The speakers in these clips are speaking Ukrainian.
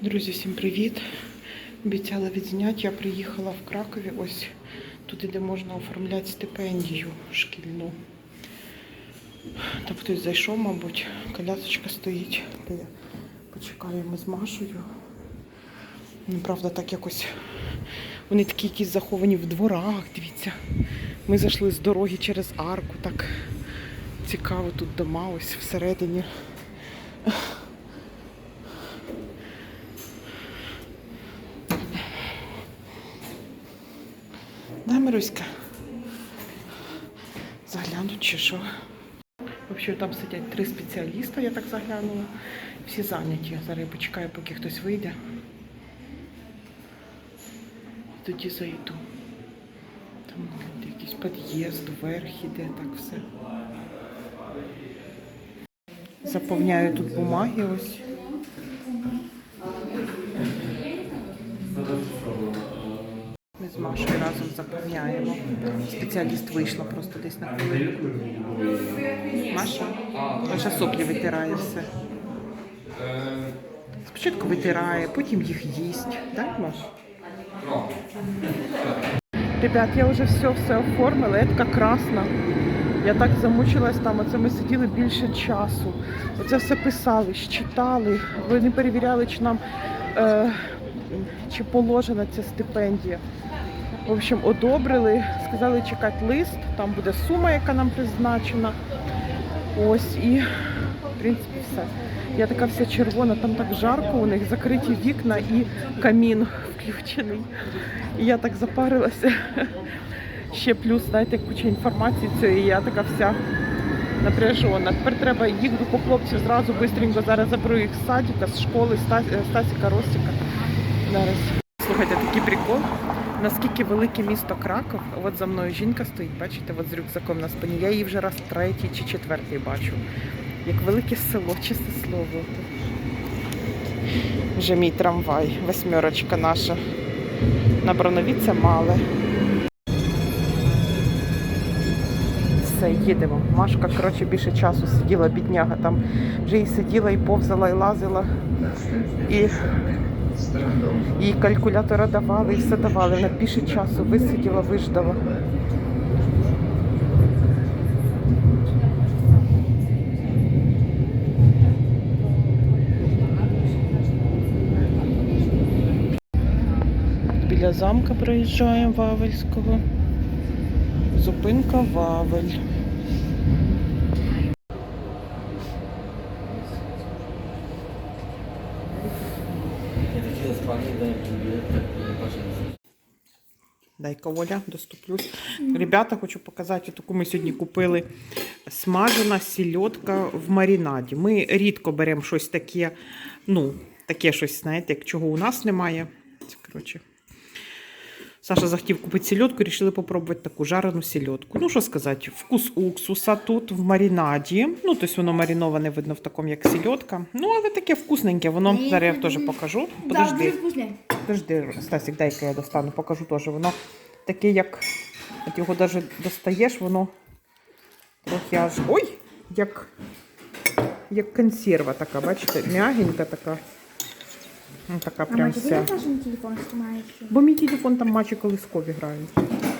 Друзі, всім привіт! Обіцяла відзняти. Я приїхала в Кракові, ось туди, де можна оформляти стипендію шкільну. Там хтось зайшов, мабуть, колясочка стоїть. Ми з Машею. Ну, правда, так якось. Вони такі якісь заховані в дворах, дивіться. Ми зайшли з дороги через арку, так цікаво тут дома, ось всередині. Да, Мируська? Заглянуть чи що? Взагалі там сидять три спеціаліста, я так заглянула. Всі зайняті. Зараз я почекаю, поки хтось вийде. Тоді зайду. Там якийсь під'їзд, вверх іде, так все. Заповняю тут бумаги ось. Ми з Заповняємо. Спеціаліст вийшла просто десь на хвилинку. Маша? Маша соплі витирає все. Спочатку витирає, потім їх їсть. Так, Маш? Ребят, я вже все все оформила, я така красна. Я так замучилась там, оце ми сиділи більше часу. Оце все писали, читали. Ви не перевіряли, чи нам е, чи положена ця стипендія. В общем, одобрили, сказали чекати лист, там буде сума, яка нам призначена. Ось і в принципі все. Я така вся червона, там так жарко, у них закриті вікна і камін включений. І я так запарилася. Ще плюс, знаєте, куча інформації цієї, я така вся напряжена. Тепер треба їх по хлопців зразу швидко зараз заберу їх з садика, з школи, Стас- Стасіка, Ростіка. Зараз. Слухайте, такий прикол. Наскільки велике місто Краков, от за мною жінка стоїть, бачите, от з рюкзаком на спині. Я її вже раз третій чи четвертий бачу. Як велике село, чесне слово. Вже мій трамвай, восьмерочка наша. На Бронові це мале. Все, їдемо. Машка, коротше, більше часу сиділа, бідняга там. Вже і сиділа, і повзала, і лазила. І їй калькулятора давали, і все давали. Вона більше часу висиділа, виждала. Біля замка проїжджаємо Вавельського. Зупинка Вавель. Дай-ка Оля, доступлюсь. Ребята, хочу показати, таку ми сьогодні купили смажена сільотка в маринаді. Ми рідко беремо щось таке, ну, таке щось, знаєте, як чого у нас немає. Коротше. Саша захотів купити сільотку, рішили попробувати таку жарену сільотку. Ну, що сказати, вкус уксуса тут в маринаді. Ну, тобто воно мариноване, видно, в такому, як сільотка. Ну, але таке вкусненьке, воно зараз я теж покажу. Подожди. Подожди, Стасик, дай-ка я достану, покажу теж. Воно таке, як от його навіть достаєш, воно трохи аж. Ой! Як, як консерва така, бачите, м'ягенька така. Ну, така А прям вся. ти теж на телефон? Бо мій телефон там матчі колискові грають.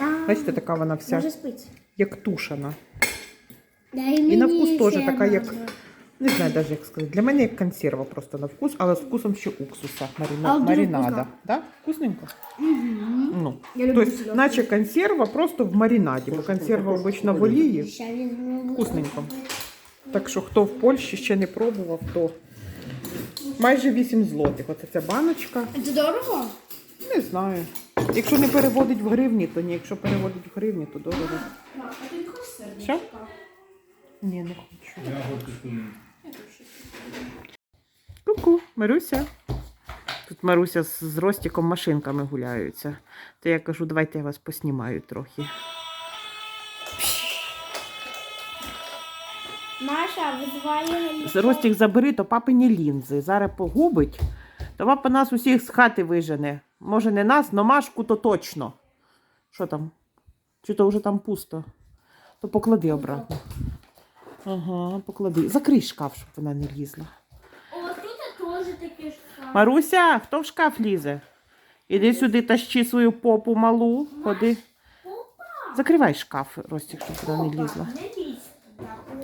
А, Бачите, така вона вся, Може спить. як тушана. Дай І на мені вкус теж ще така, як. Не знаю навіть як сказати. Для мене як консерва просто на вкус, але з вкусом ще уксуса. Маріна... А, дуже вкусно. Да? Вкусненько? Мгм. Ну. Я люблю Тобто, наче консерва просто в маринаді. Бо консерва обично в олії. Ще візьму. Вкусненько. Так що хто в Польщі ще не пробував, то майже 8 злотих. Оце ця баночка. Це дорого? Не знаю. Якщо не переводить в гривні, то ні. Якщо переводить в гривні, то дорого. А ти не хочеш сердечко? Що? Ні, не хочу. Ку-ку, Маруся. Тут Маруся з, з Ростіком машинками гуляються. То я кажу, давайте я вас поснімаю трохи. Маша, визиває З- забери, то папині лінзи. Зараз погубить, то папа нас усіх з хати вижене. Може, не нас, но Машку то точно. Що там? Чи то вже там пусто? То поклади обратно. Ага, поклади. Закрий шкаф, щоб вона не лізла. О, тут теж таке ж Маруся, хто в шкаф лізе? Іди сюди, тащи свою попу малу. Ходи. Закривай шкаф, Ростік, щоб туди не лізла.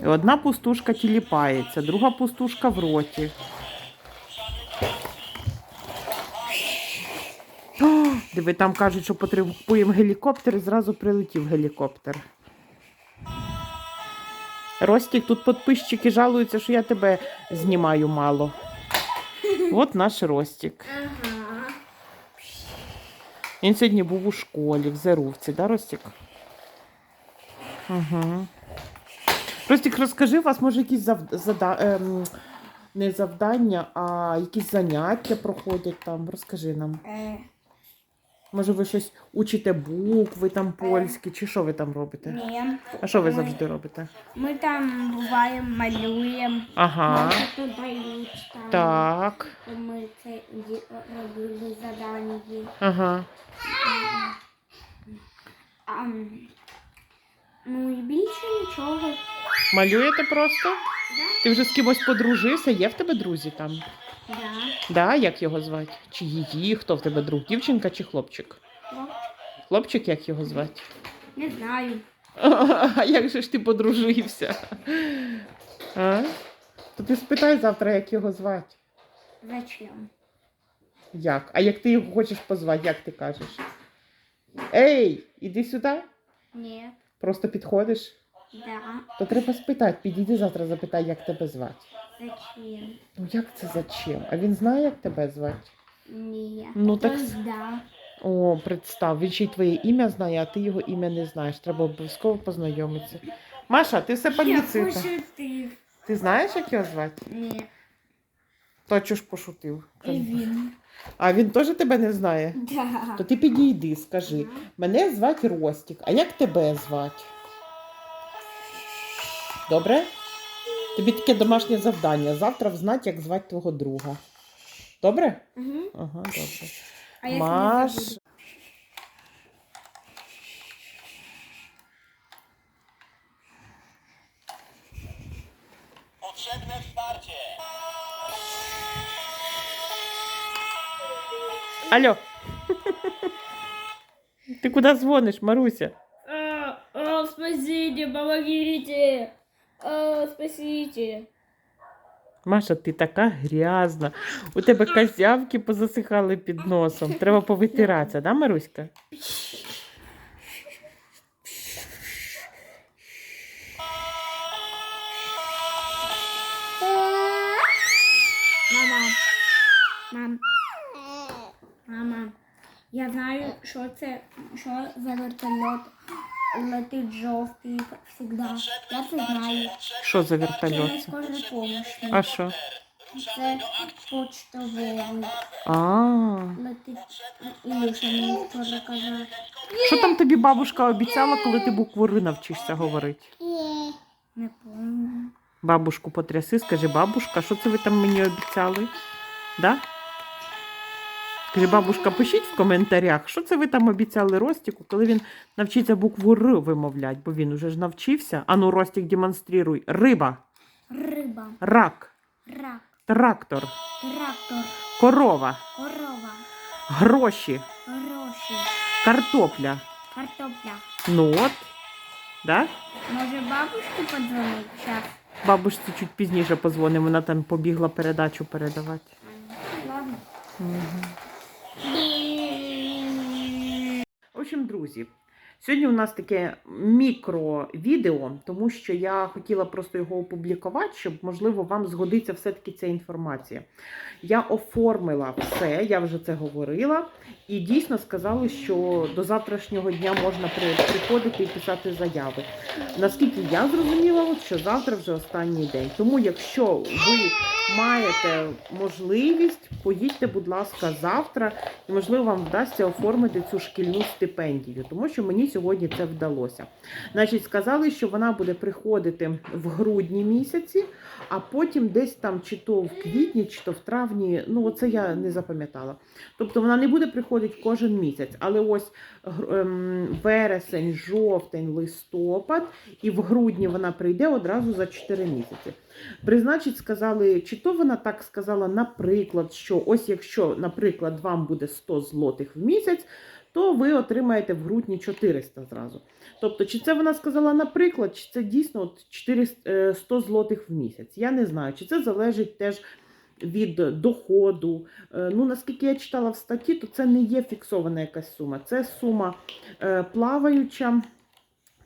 Одна пустушка тіліпається, друга пустушка в роті. О, диви, там кажуть, що потребуємо гелікоптер, і зразу прилетів гелікоптер. Ростік, тут підписчики жалуються, що я тебе знімаю мало. От наш Ростік. Він сьогодні був у школі, в Зерувці, да, Ростік? Угу. Ростік, розкажи, у вас може якісь зав... зада... ем... не завдання, а якісь заняття проходять там. Розкажи нам. Е, Може, ви щось учите букви там польські, чи що ви там робите? ні. А що ви завжди робите? Ми там буваємо, малюємо. Ага. Тут дають там. Так. Ми це ді- робили задання. Ага. А, м, ну і більше нічого. Малюєте просто? Да? Ти вже з кимось подружився? Є в тебе друзі там? Да. Да, як його звати? Чи її? Хто в тебе друг? Дівчинка чи хлопчик? Ну, Хлопчик, як його звати? не знаю. А як же ж ти подружився? А? То ти спитай завтра, як його звати. Зачем? Як? А як ти його хочеш позвати, як ти кажеш? Ей, іди сюди. Ні. Просто підходиш. Да. То треба спитати, підійди завтра, запитай, як тебе звати. Зачем? Ну як це зачем? А він знає, як тебе звати? Ні. Ну, так да. О, представ, він ще й твоє ім'я знає, а ти його ім'я не знаєш. Треба обов'язково познайомитися. Маша, ти все Я пошутив. Ти знаєш, як його звати? Ні. То чого ж пошутив? І він. А він теж тебе не знає? Да. То ти підійди, скажи. Мене звати Ростік, а як тебе звати? Добре? Тобі таке домашнє завдання. Завтра взнати, як звати твого друга. Добре? Угу. Ага, добре. А Маш. забуду. Potrzebne wsparcie! Алло. Ти куди дзвониш, Маруся? А, а, спасите, помогите. А, спасите. Маша, ти така грязна. У тебе козявки позасихали під носом. Треба повитиратися, да, Маруська? Мама. Мам. Мама. Я знаю, що це, що за вертольот летить жовтий завжди. Я це знаю. Що за Це вертольот? помощник. А що? Це почтовий А. летить. Ілюша мені вчора казав. Що там тобі бабушка обіцяла, коли ти букву Р навчишся говорити? Не помню. Бабушку потряси, скажи, бабушка, що це ви там мені обіцяли? Да? Скажи, бабушка, пишіть в коментарях, що це ви там обіцяли Ростіку, коли він навчиться букву Р вимовляти, бо він уже ж навчився. Ану, Ростік, демонструй. Риба, Риба, рак, рак, трактор, трактор, корова, корова, гроші, гроші, картопля. картопля. Ну от. Да? Може бабушці подзвонить зараз? Бабушці чуть пізніше позвонимо, вона там побігла передачу передавати. Ладно. В общем, друзі, сьогодні у нас таке мікровідео, тому що я хотіла просто його опублікувати, щоб, можливо, вам згодиться все-таки ця інформація. Я оформила все, я вже це говорила, і дійсно сказали, що до завтрашнього дня можна приходити і писати заяви. Наскільки я зрозуміла, що завтра вже останній день. Тому, якщо ви маєте можливість, поїдьте, будь ласка, завтра і можливо вам вдасться оформити цю шкільну стипендію, тому що мені сьогодні це вдалося. Значить, сказали, що вона буде приходити в грудні місяці, а потім десь там чи то в квітні, чи то в травні. Ну, оце я не запам'ятала. Тобто вона не буде приходити кожен місяць, але ось ем, вересень, жовтень, листопад, і в грудні вона прийде одразу за 4 місяці. Призначить, сказали, чи то вона так сказала, наприклад, що ось якщо, наприклад, вам буде 100 злотих в місяць, то ви отримаєте в грудні 400 зразу. Тобто, чи це вона сказала наприклад, чи це дійсно от 400, е, 100 злотих в місяць? Я не знаю, чи це залежить теж від доходу. Е, Ну, наскільки я читала в статті, то це не є фіксована якась сума. Це сума е, плаваюча.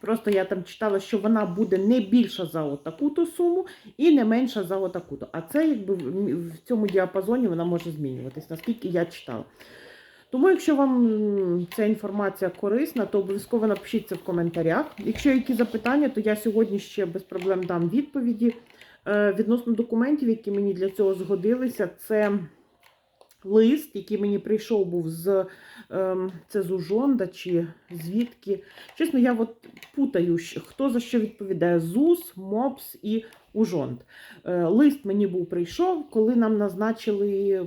Просто я там читала, що вона буде не більша за отаку-то суму і не менша за отаку-то. А це якби в цьому діапазоні вона може змінюватись, наскільки я читала. Тому, якщо вам ця інформація корисна, то обов'язково напишіть це в коментарях. Якщо які запитання, то я сьогодні ще без проблем дам відповіді. Е, Відносно документів, які мені для цього згодилися, це лист, який мені прийшов, був з ем, це з Ужонда чи звідки. Чесно, я от путаю, хто за що відповідає: ЗУС, МОПС і Ужонд. Е, Лист мені був прийшов, коли нам назначили е,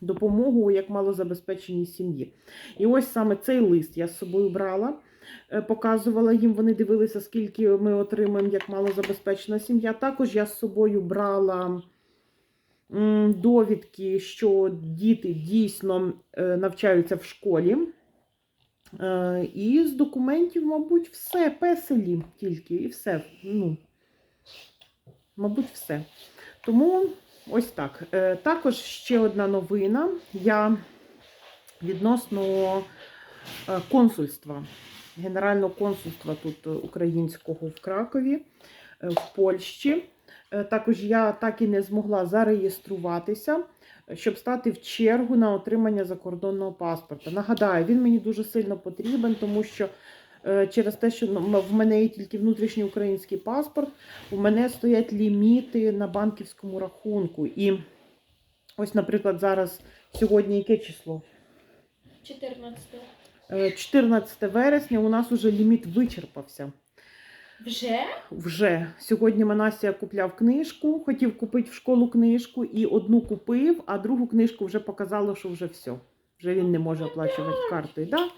допомогу як малозабезпеченій сім'ї. І ось саме цей лист я з собою брала. е, Показувала їм, вони дивилися, скільки ми отримаємо як малозабезпечена сім'я. Також я з собою брала довідки, що діти дійсно навчаються в школі. І з документів, мабуть, все, песелі тільки, і все. Ну, мабуть, все. Тому ось так. Е, Також ще одна новина. Я відносно е, консульства, Генерального консульства тут е, українського в Кракові, в Польщі. Також я так і не змогла зареєструватися, щоб стати в чергу на отримання закордонного паспорта. Нагадаю, він мені дуже сильно потрібен, тому що через те, що в мене є тільки внутрішній український паспорт, у мене стоять ліміти на банківському рахунку. І ось, наприклад, зараз сьогодні яке число? 14. Е, 14 вересня у нас уже ліміт вичерпався. Вже? Вже сьогодні Манасія купляв книжку, хотів купити в школу книжку і одну купив, а другу книжку вже показало, що вже все. Вже він не може оплачувати картою. Да?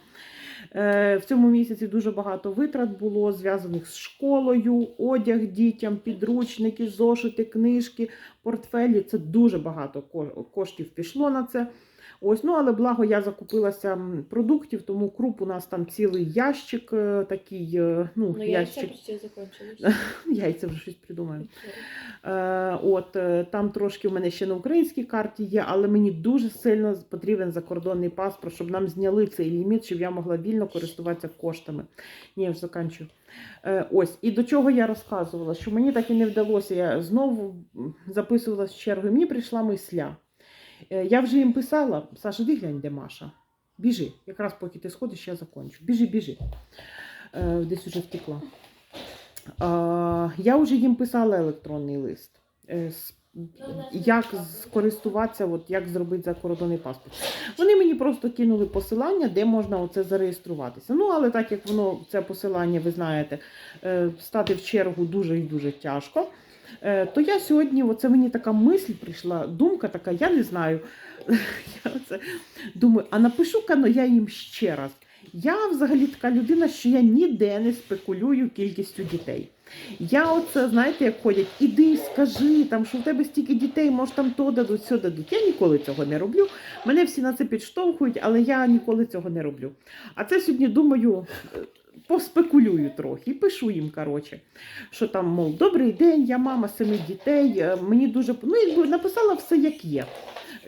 Е, в цьому місяці дуже багато витрат було зв'язаних з школою, одяг дітям, підручники, зошити, книжки, портфелі. Це дуже багато коштів пішло на це. Ось, ну але благо я закупилася продуктів, тому круп у нас там цілий ящик, е, такий, е, ну, Ну, ящик. закончились. Яйця вже щось придумаємо. Е, от там трошки в мене ще на українській карті є, але мені дуже сильно потрібен закордонний паспорт, щоб нам зняли цей ліміт, щоб я могла вільно користуватися коштами. Ні, я вже заканчую. Ось, і до чого я розказувала, що мені так і не вдалося. Я знову м, записувалась в чергу. і Мені прийшла мисля. Е, я вже їм писала: Саша, ти глянь, де Маша. Біжи, якраз поки ти сходиш, я закончу. Біжи, біжи. Е, десь уже втекла. Я вже їм писала електронний лист. Е, Як скористуватися, от як зробити закордонний паспорт. Вони мені просто кинули посилання, де можна оце зареєструватися. Ну, але так як воно це посилання, ви знаєте, стати в чергу дуже і дуже тяжко. Е, То я сьогодні, оце мені така мисль прийшла, думка така, я не знаю. Я оце думаю, а напишу-ка ну, я їм ще раз. Я взагалі така людина, що я ніде не спекулюю кількістю дітей. Я оце, знаєте, як ходять, іди, скажи, там, що в тебе стільки дітей, може там то дадуть, все дадуть. Я ніколи цього не роблю. Мене всі на це підштовхують, але я ніколи цього не роблю. А це сьогодні думаю, поспекулюю трохи пишу їм, коротше, що там, мов, добрий день, я мама семи дітей. е, Мені дуже ну, якби написала все як є.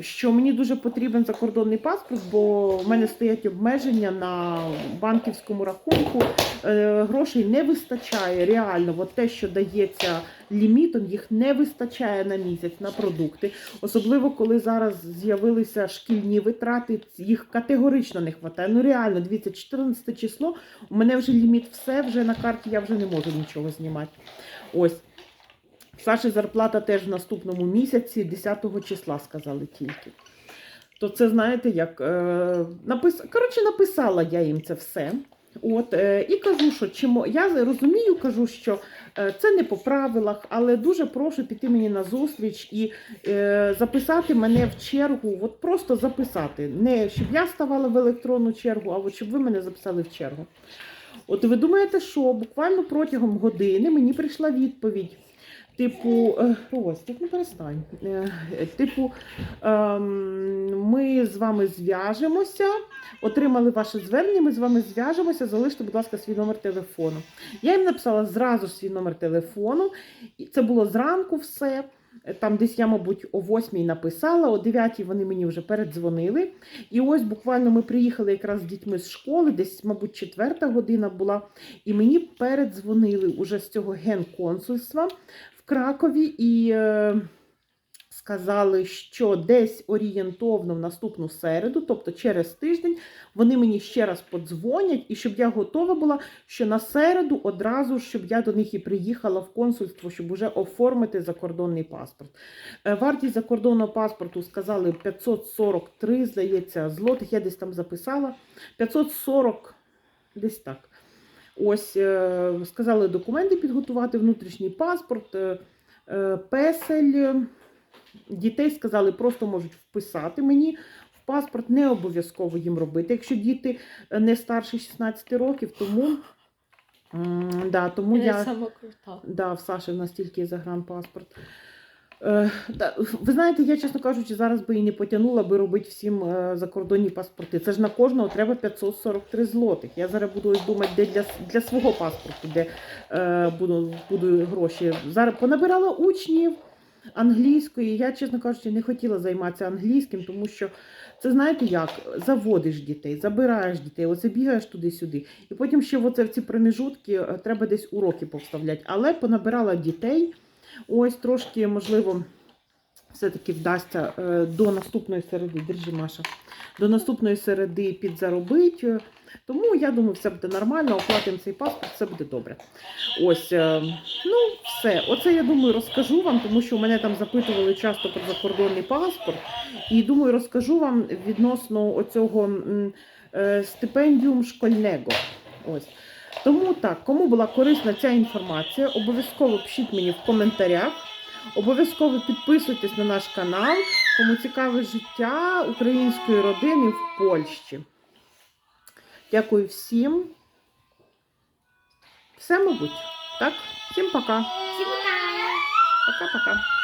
Що мені дуже потрібен закордонний паспорт, бо в мене стоять обмеження на банківському рахунку. Е, грошей не вистачає реально. От те, що дається лімітом, їх не вистачає на місяць на продукти. Особливо коли зараз з'явилися шкільні витрати, їх категорично не вистачає. Ну реально, дивіться, 14 число. У мене вже ліміт все, вже на карті я вже не можу нічого знімати. Ось. Саші зарплата теж в наступному місяці, 10 числа сказали тільки. То це, знаєте, як е, напис... Коротше, написала я їм це все. От, е, і кажу, що чимо, я розумію, кажу, що е, це не по правилах, але дуже прошу піти мені на зустріч і е, записати мене в чергу. От просто записати. Не щоб я ставала в електронну чергу, а от щоб ви мене записали в чергу. От ви думаєте, що буквально протягом години мені прийшла відповідь. Типу, е, Ростик, ну перестань. Е, Типу, ем, ми з вами зв'яжемося, отримали ваше звернення, ми з вами зв'яжемося, залиште, будь ласка, свій номер телефону. Я їм написала зразу ж свій номер телефону, і це було зранку все. Там десь я, мабуть, о 8 написала, о 9 вони мені вже передзвонили. І ось буквально ми приїхали якраз з дітьми з школи, десь, мабуть, четверта година була. І мені передзвонили уже з цього генконсульства Кракові і е, сказали, що десь орієнтовно в наступну середу, тобто через тиждень, вони мені ще раз подзвонять, і щоб я готова була, що на середу одразу, щоб я до них і приїхала в консульство, щоб уже оформити закордонний паспорт. Е, Вартість закордонного паспорту сказали 543, здається, злотих, я десь там записала. 540, десь так. Ось е, сказали документи підготувати, внутрішній паспорт, е, е, песель. Дітей сказали, просто можуть вписати мені в паспорт, не обов'язково їм робити, якщо діти не старші 16 років, тому, да, тому Я я. сама крута. Да, в Саші в нас тільки загранпаспорт. Е, ви знаєте, я, чесно кажучи, зараз би і не потягнула би робити всім е, закордонні паспорти. Це ж на кожного треба 543 злотих. Я зараз буду думати, де для, для свого паспорту, де е, буду, буду гроші. Зараз понабирала учнів англійської. Я, чесно кажучи, не хотіла займатися англійським, тому що це знаєте як? Заводиш дітей, забираєш дітей, оце бігаєш туди-сюди. І потім ще в оце в ці проміжутки е, треба десь уроки повставляти. Але понабирала дітей. Ось трошки, можливо, все-таки вдасться е, до наступної середи, держи, Маша, до наступної середи підзаробити. Тому я думаю, все буде нормально, оплатимо цей паспорт, все буде добре. Ось, е, ну, все. Оце я думаю, розкажу вам, тому що мене там запитували часто про закордонний паспорт. І думаю, розкажу вам відносно оцього е, стипендіум школьного. Ось. Тому так, кому була корисна ця інформація, обов'язково пишіть мені в коментарях. Обов'язково підписуйтесь на наш канал, кому цікаве життя української родини в Польщі. Дякую всім. Все, мабуть. Так? Всім пока. Всім пока! Пока-пока.